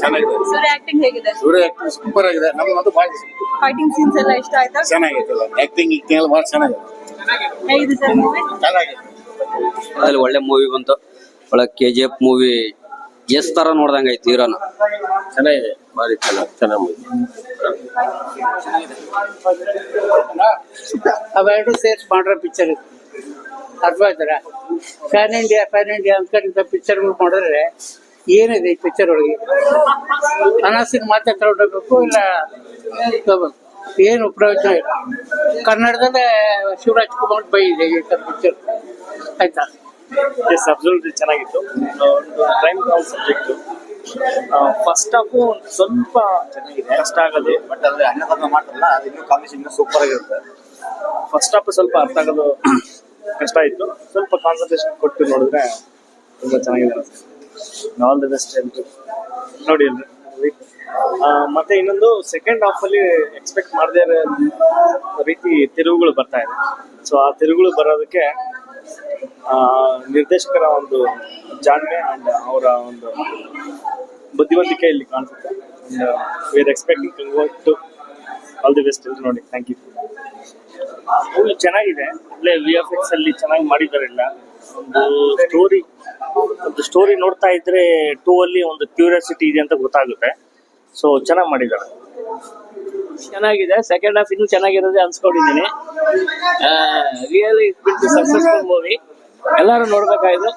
ಚೆನ್ನಾಗಿದೆ. ಸೂರ್ಯ ಆಕ್ಟಿಂಗ್ ಹೇಗಿದೆ? ಸೂರ್ಯ acting super ಆಗಿದೆ. ನಮ್ಗಂತೂ ಭಾಳ ಫೈಟಿಂಗ್ ಸೀನ್ಸ್ ಎಲ್ಲ ಇಷ್ಟ ಆಯ್ತಾ? ಆಕ್ಟಿಂಗ್ ಎಲ್ಲ ಭಾಳ ಚೆನ್ನಾಗಿದೆ. ಹೇಗಿದೆ ಸರ್ ಮೂವಿ ಚೆನ್ನಾಗಿದೆ. ಅದ್ರಲ್ಲಿ ಒಳ್ಳೆ ಮೂವಿ ಬಂತು. ಒಳ್ಳೆ ಕೆ ಜಿ ಎಫ್ ಮೂವಿ ಎಸ್ ತರ ನೋಡ್ದಂಗ್ ಐತಿ ಹೀರೋನ. ಚೆನ್ನಾಗಿದೆ. ಭಾರಿ ಚೆನ್ನಾಗಿ ಚೆನ್ನಾಗಿ ಅವೆರಡು ಸೇರ್ಸ್ ಮಾಡ್ರ ಪಿಕ್ಚರ್ ಅರ್ಥ ಆಯ್ತಾರ ಫ್ಯಾನ್ ಇಂಡಿಯಾ ಫ್ಯಾನ್ ಇಂಡಿಯಾ ಅಂತ ಪಿಕ್ಚರ್ ಮಾಡಿದ್ರೆ ಏನಿದೆ ಈ ಪಿಕ್ಚರ್ ಒಳಗೆ? ಅನಾಸಿಗೆ ಮಾತ್ರ ತಗೊಂಡೋಗ್ಬೇಕು ಇಲ್ಲ ತಗೋಬೇಕು ಏನು ಪ್ರಯೋಜನ ಇಲ್ಲ. ಕನ್ನಡದಲ್ಲೇ ಶಿವರಾಜ್ ಕುಮಾರ್ ಬೈ ಇದೆ ಈ ಪಿಕ್ಚರ್ ಆಯ್ತಾ? ಎಸ್ ಅಬ್ಸಲ್ಯೂಟ್ಲಿ ಚೆನ್ನಾಗಿತ್ತು. ಒಂದು ಕ್ರೈಮ್ ಸಬ್ಜೆಕ್ಟ್ ಫಸ್ಟ್ ಹಾಫು ಸ್ವಲ್ಪ ಚೆನ್ನಾಗಿದೆ. ಕಷ್ಟ ಆಗೋದು ಬಟ್ ಅದ್ರ ಅನ್ನ ಮಾಡ್ತಾರಲ್ಲ ಅದು ಇನ್ನೂ ಕಾಂಬಿನೇಷನ್ ಇನ್ನೂ ಸೂಪರ್ ಆಗಿರುತ್ತೆ. ಫಸ್ಟ್ ಹಾಫ್ ಸ್ವಲ್ಪ ಅರ್ಥ ಆಗೋದು ಕಷ್ಟ ಇತ್ತು. ಸ್ವಲ್ಪ ಕಾನ್ಸಂಟ್ರೇಷನ್ ಕೊಟ್ಟು ನೋಡಿದ್ರೆ ತುಂಬಾ ಚೆನ್ನಾಗಿದೆ ಆಲ್ ದ ಬೆಸ್ಟ್ ಎಲ್ರಿ ನೋಡಿ ಮತ್ತೆ ಇನ್ನೊಂದು ಸೆಕೆಂಡ್ ಹಾಫ್ ಅಲ್ಲಿ ಎಕ್ಸ್ಪೆಕ್ಟ್ ಮಾಡದೇ ಇರೋ ರೀತಿ ತಿರುವುಗಳು ಬರ್ತಾ ಇದೆ. ಸೊ ಆ ತಿರುವುಗಳು ಬರೋದಕ್ಕೆ ನಿರ್ದೇಶಕರ ಒಂದು ಜಾಣ್ಮೆ ಅಂಡ್ ಅವರ ಒಂದು ಬುದ್ಧಿವಂತಿಕೆ ಇಲ್ಲಿ ಕಾಣಿಸುತ್ತೆ. We are expecting to all the best ನೋಡಿ ಥ್ಯಾಂಕ್ ಯು ಮೂವಿ ಚೆನ್ನಾಗಿದೆ. ಒಳ್ಳೆ ವಿ ಎಫ್ ಎಕ್ಸ್ ಅಲ್ಲಿ ಚೆನ್ನಾಗಿ ಮಾಡಿದ್ದಾರೆ ಎಲ್ಲ ಒಂದು ಸ್ಟೋರಿ ಒಂದು ಸ್ಟೋರಿ ನೋಡ್ತಾ ಇದ್ರೆ ಟೂ ಅಲ್ಲಿ ಒಂದು ಕ್ಯೂರಿಯಾಸಿಟಿ ಇದೆ ಅಂತ ಗೊತ್ತಾಗುತ್ತೆ. ಸೊ ಚೆನ್ನಾಗಿ ಮಾಡಿದ್ದಾರೆ ಚೆನ್ನಾಗಿದೆ. ಸೆಕೆಂಡ್ ಹಾಫ್ ಇನ್ನೂ ಚೆನ್ನಾಗಿರೋದೇ ಅನ್ಸ್ಕೊಂಡಿದ್ದೀನಿ. ರಿಯಲಿ ಇಟ್ ಸಕ್ಸಸ್ಫುಲ್ ಮೂವಿ ಎಲ್ಲರೂ ನೋಡ್ಬೇಕಾಯ್ತು